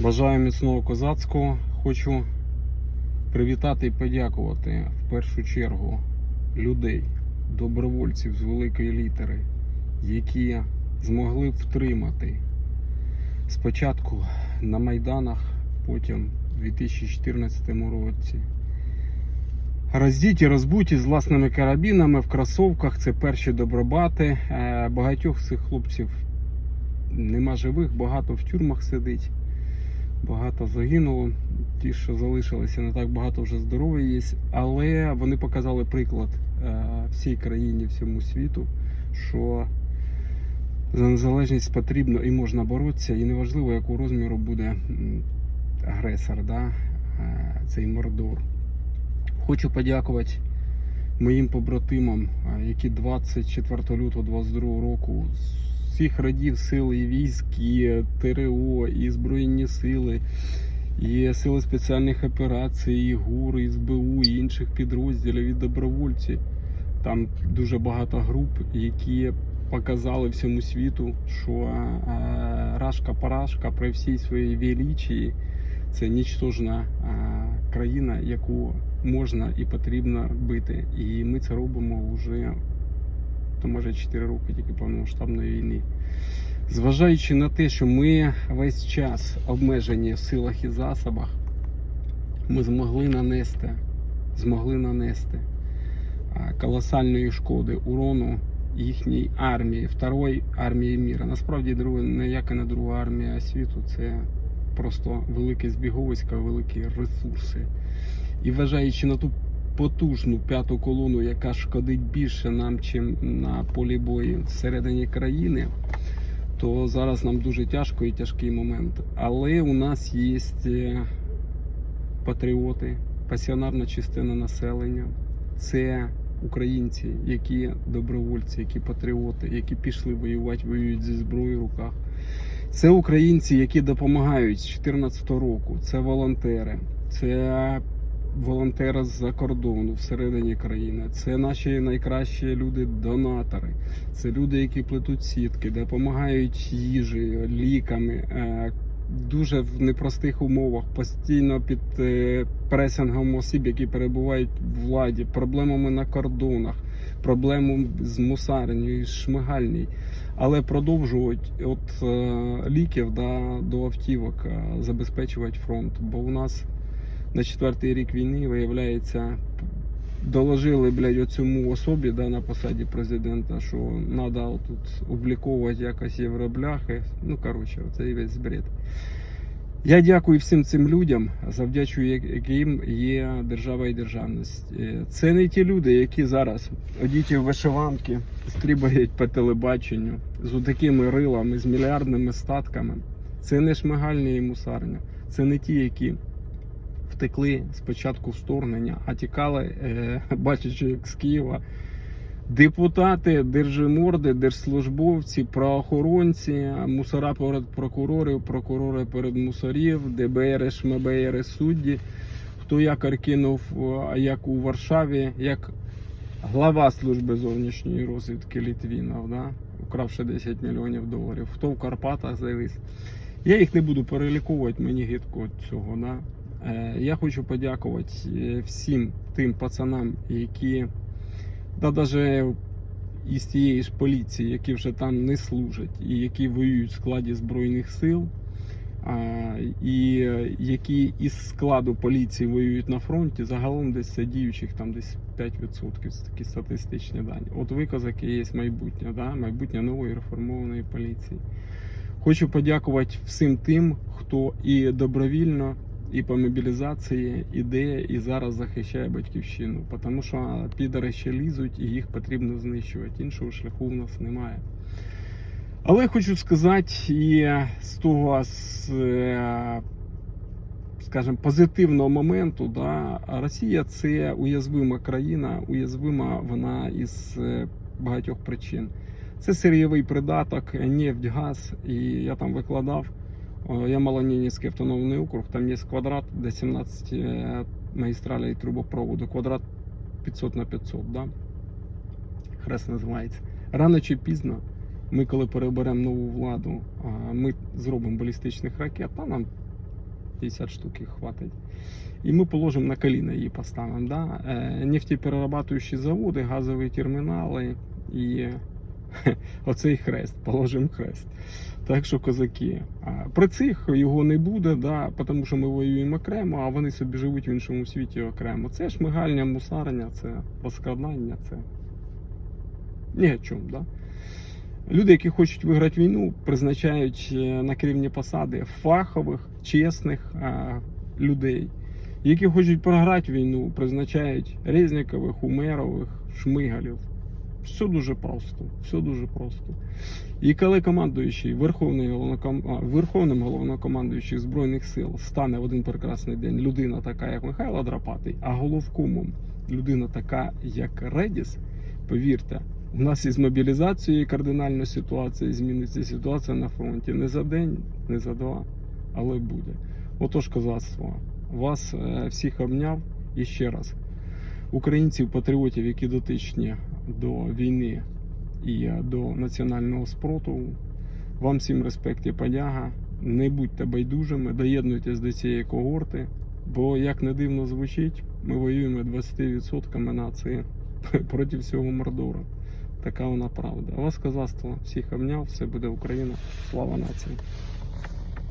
Бажаю міцного козацького. Хочу привітати і подякувати в першу чергу людей, добровольців з великої літери, які змогли втримати спочатку на Майданах, потім у 2014 році. Роздіті, розбуті з власними карабінами в кросовках. Це перші добробати. Е, Багатьох цих хлопців нема живих, багато в тюрмах сидить, багато загинуло. Ті, що залишилися, не так багато вже здорові є. Але вони показали приклад е, всій країні, всьому світу, що за незалежність потрібно і можна боротися, і неважливо, якого розміру буде агресор, да? е, цей мордор. Хочу подякувати моїм побратимам, які 24 лютого 22 року всіх родів сил і військ, і ТРО, і Збройні сили, і сили спеціальних операцій, і ГУР, і СБУ, і інших підрозділів, і добровольці. Там дуже багато груп, які показали всьому світу, що е, Рашка-Парашка при всій своїй величії це нічтожна е, країна, яку можна і потрібно бити. І ми це робимо вже то може 4 роки тільки повномасштабної війни. Зважаючи на те, що ми весь час обмежені в силах і засобах, ми змогли нанести, змогли нанести колосальної шкоди урону їхній армії, второї армії міра. Насправді друга, ніяка не друга армія світу, це просто велике збіговисько, великі ресурси. І вважаючи на ту потужну п'яту колону, яка шкодить більше нам, чим на полі бою всередині країни, то зараз нам дуже тяжко і тяжкий момент. Але у нас є е, патріоти, пасіонарна частина населення. Це українці, які добровольці, які патріоти, які пішли воювати, воюють зі зброєю в руках. Це українці, які допомагають з 2014 року. Це волонтери, це волонтери з-за кордону всередині країни. Це наші найкращі люди-донатори. Це люди, які плетуть сітки, допомагають їжею, ліками. е, Дуже в непростих умовах, постійно під е, пресингом осіб, які перебувають в владі, проблемами на кордонах, проблемами з мусарнею, з шмигальній. Але продовжують от е, ліків да, до автівок забезпечувати фронт. Бо у нас на четвертий рік війни виявляється, доложили блядь, оцьому особі да, на посаді президента, що треба тут обліковувати якось євробляхи. Ну коротше, це весь бред. Я дякую всім цим людям, завдячую яким є держава і державність. Е, Це не ті люди, які зараз одіті в вишиванки, стрібають по телебаченню з такими рилами, з мільярдними статками. Це не шмигальні і мусарня. Це не ті, які втекли спочатку вторгнення, а тікали, е, бачачи, як з Києва. Депутати, держиморди, держслужбовці, правоохоронці, мусора перед прокурорів, прокурори перед мусорів, ДБР, ШМБР, судді. Хто як кинув, як у Варшаві, як глава служби зовнішньої розвідки Літвінов, да? укравши 10 мільйонів доларів. Хто в Карпатах завис. Я їх не буду переліковувати, мені гидко від цього. Да? Е, Я хочу подякувати е, всім тим пацанам, які та навіть із тієї ж поліції, які вже там не служать, і які воюють в складі Збройних сил, і е, які із складу поліції воюють на фронті, загалом десь це діючих там десь 5%, це такі статистичні дані. От ви, козаки, є майбутнє, да? майбутнє нової реформованої поліції. Хочу подякувати всім тим, хто і добровільно і по мобілізації іде і зараз захищає батьківщину, тому що підари ще лізуть і їх потрібно знищувати. Іншого шляху в нас немає. Але хочу сказати, і з того, з, е, скажімо, позитивного моменту, да, Росія це уязвима країна, уязвима вона із е, багатьох причин. Це сирійовий придаток, нефть, газ, і я там викладав. О, Я Малонінський автономний округ, там є квадрат, де 17 е, магістралей трубопроводу, квадрат 500 на 500, да? хрест називається. Рано чи пізно, ми коли переберемо нову владу, ми зробимо балістичних ракет, а нам 50 штук їх хватить. І ми положимо на коліна її поставимо. Да? Е, нефтеперерабатуючі заводи, газові термінали і оцей хрест, положимо хрест. Так що козаки. А, При цих його не буде, да, тому що ми воюємо окремо, а вони собі живуть в іншому світі окремо. Це шмигальня, мусарення, це розкрадання, це ні о чому. Да? Люди, які хочуть виграти війну, призначають е, на керівні посади фахових, чесних е, людей. Які хочуть програти війну, призначають Резнікових, Умерових, Шмигалів. Все дуже просто. Все дуже просто. І коли командуючий Верховний головноком... Верховним головнокомандуючий Збройних сил стане в один прекрасний день людина така, як Михайло Драпатий, а головкомом людина така, як Редіс, повірте, у нас із мобілізацією кардинально ситуація зміниться ситуація на фронті не за день, не за два, але буде. Отож, козацтво, вас е, всіх обняв і ще раз. Українців, патріотів, які дотичні до війни і до національного спротиву. Вам всім респект і подяга. Не будьте байдужими, доєднуйтесь до цієї когорти, бо як не дивно звучить, ми воюємо 20% нації проти всього Мордору. Така вона правда. А вас козацтво всіх обняв, все буде Україна. Слава нації!